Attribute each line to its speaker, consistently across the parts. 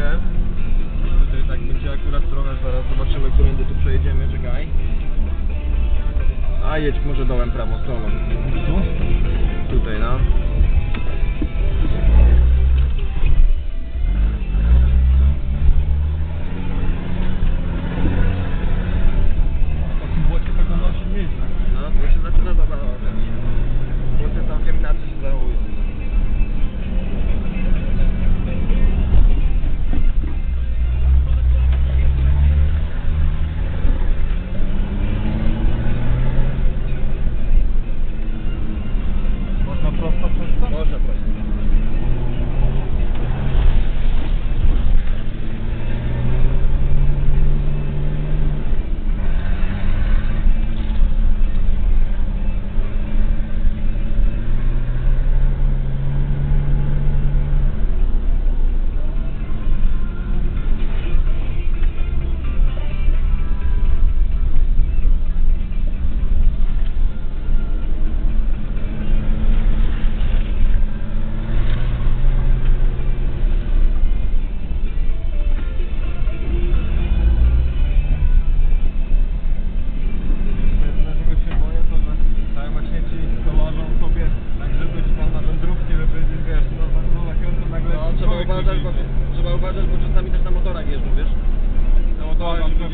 Speaker 1: dwójkę. Wtedy tak będzie akurat trochę, zaraz zobaczymy, którędy tu przejedziemy, czekaj. A jedź może dołem prawą stroną. Tu? Tutaj, no.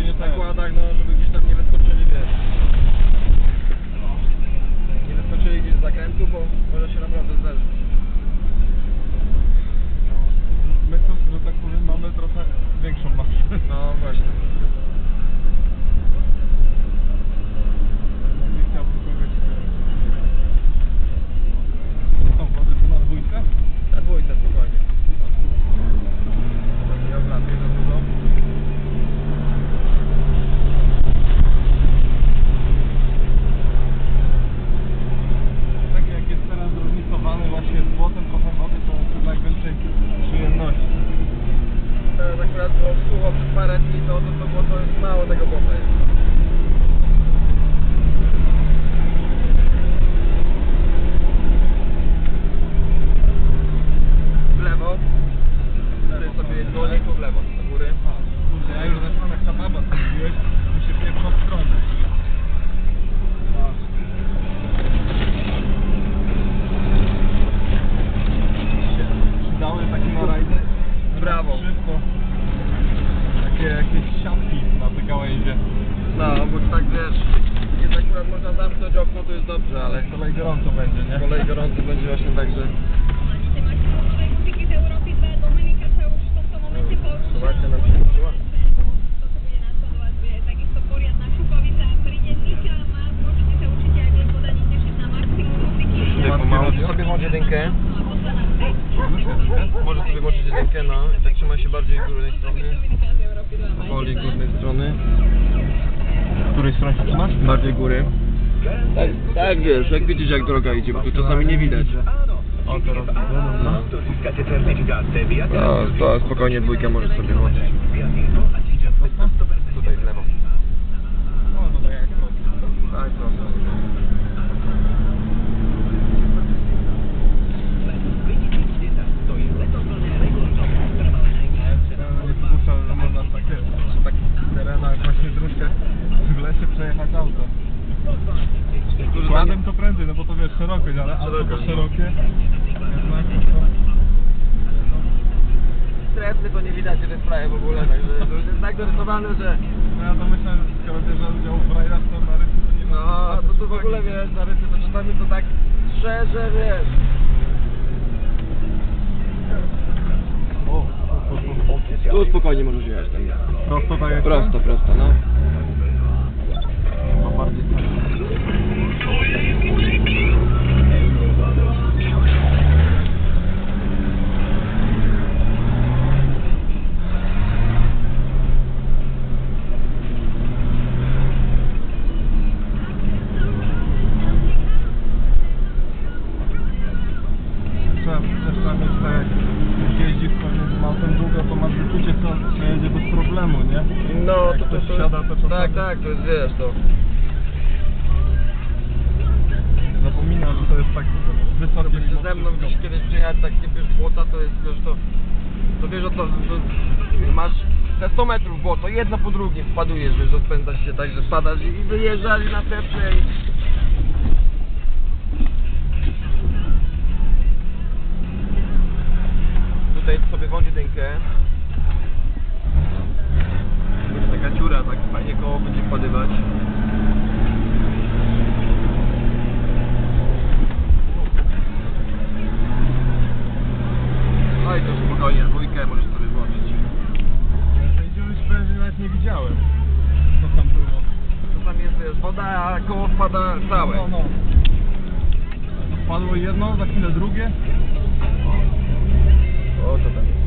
Speaker 2: W tak.
Speaker 1: zakładach, no, żeby gdzieś tam nie wyskoczyli, wiesz. Nie wyskoczyli gdzieś z zakrętu, bo może się naprawdę zdarzyć.
Speaker 2: No, My tu, że tak powiem, mamy trochę większą masę.
Speaker 1: No właśnie.
Speaker 2: Nie chciałbym kogoś... Co tam wody tu na dwójce?
Speaker 1: Na dwójce spokojnie. Nie obracaj za dużo.
Speaker 2: Tak jak jest teraz zróżnicowany właśnie z błotem trochę wody, to chyba więcej przyjemności.
Speaker 1: Teraz akurat było sucho przez parę dni, to, to, to, było, to jest mało tego bota jest. W lewo. Ty sobie wolniej tu w lewo, do góry.
Speaker 2: A, kurde, ja już zaczynam jak ta baba, co mówiłeś, mi się pierwsza w stronę. Się Przydały takie na rajdy.
Speaker 1: Brawo.
Speaker 2: Szybko. Takie jakieś siatki na te gałęzie.
Speaker 1: No, bo tak wiesz, kiedy akurat można zamknąć okno, to jest dobrze, ale
Speaker 2: Z kolei gorąco będzie, nie?
Speaker 1: z kolei gorąco będzie właśnie tak, że...
Speaker 3: Te macie nowej muzyki z Europy 2 Dominika sa už v tomto momente porušila.
Speaker 1: Zobaczcie, nam się
Speaker 3: muzyky.
Speaker 1: Tutaj pomału sobie włącz jedynkę. Może sobie włączyć jedynkę, no. I tak trzymaj się bardziej górnej strony.
Speaker 3: Dominika z Európy 2 majte
Speaker 1: Woli górnej strony.
Speaker 2: Z której strony się trzymasz?
Speaker 1: Bardziej góry. Tak, tak wiesz, jak widzisz jak droga idzie, bo tu czasami nie widać.
Speaker 2: O, teraz widzę, dobra.
Speaker 1: To, to spokojnie dwójkę możesz sobie włączyć.
Speaker 2: Szerokość, ale to szerokie. Jednak to...
Speaker 1: Strefny to nie widać w tej sprawie w ogóle, także to już jest tak dorysowane, że...
Speaker 2: No ja to myślę, że skoro bierze udział w rajdach, to na rysy to nie ma...
Speaker 1: No, to tu w ogóle wiesz, na rysy to czasami to tak szczerze, wiesz.
Speaker 2: O, o, o,
Speaker 1: Tu spokojnie możesz jechać tam.
Speaker 2: Prosto tak jak
Speaker 1: Prosto, prosto, no.
Speaker 2: Jak jeździsz pewnie tym autem długo, to masz wyczucie, co co jedzie bez problemu, nie?
Speaker 1: No,
Speaker 2: Jak
Speaker 1: to, to, to,
Speaker 2: siada, to czasami-
Speaker 1: Tak, tak, to jest, wiesz, to...
Speaker 2: Zapominam, że to jest tak wysokie mimo
Speaker 1: ze mną gdzieś kiedyś przyjechać tak nie wiesz błota, to jest, wiesz, to... To wiesz o to, to masz te 100 metrów, bo to jedno po drugim wpadujesz, wiesz, rozpędzasz się tak, że spadasz i wyjeżdżasz i następne i... dynkę. Będzie taka dziura, tak fajnie koło będzie wpadywać. No i to spokojnie, dwójkę możesz sobie włączyć.
Speaker 2: Ja tej dziury sprężyny nawet nie widziałem. Co tam było.
Speaker 1: To tam jest, wiesz, woda, a koło wpada całe.
Speaker 2: No, no. Wpadło jedno, za chwilę drugie.
Speaker 1: O, to tam jest,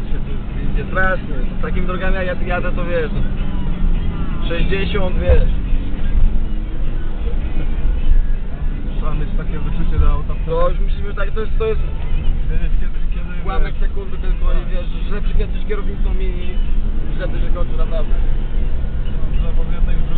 Speaker 2: to
Speaker 1: się tu idzie strasznie. Z takimi drogami jak ja jadę, to wiesz, to 60, wiesz.
Speaker 2: Trzeba mieć takie wyczucie do auta.
Speaker 1: To już myślimy, że tak, to jest, to jest
Speaker 2: Wiedzieć kiedy, kiedy
Speaker 1: ułamek
Speaker 2: wiesz,
Speaker 1: sekundy tylko i wiesz, źle przykręcisz kierownicą i to się kończy naprawdę.
Speaker 2: no, drzewo z jednej, z drugiej. W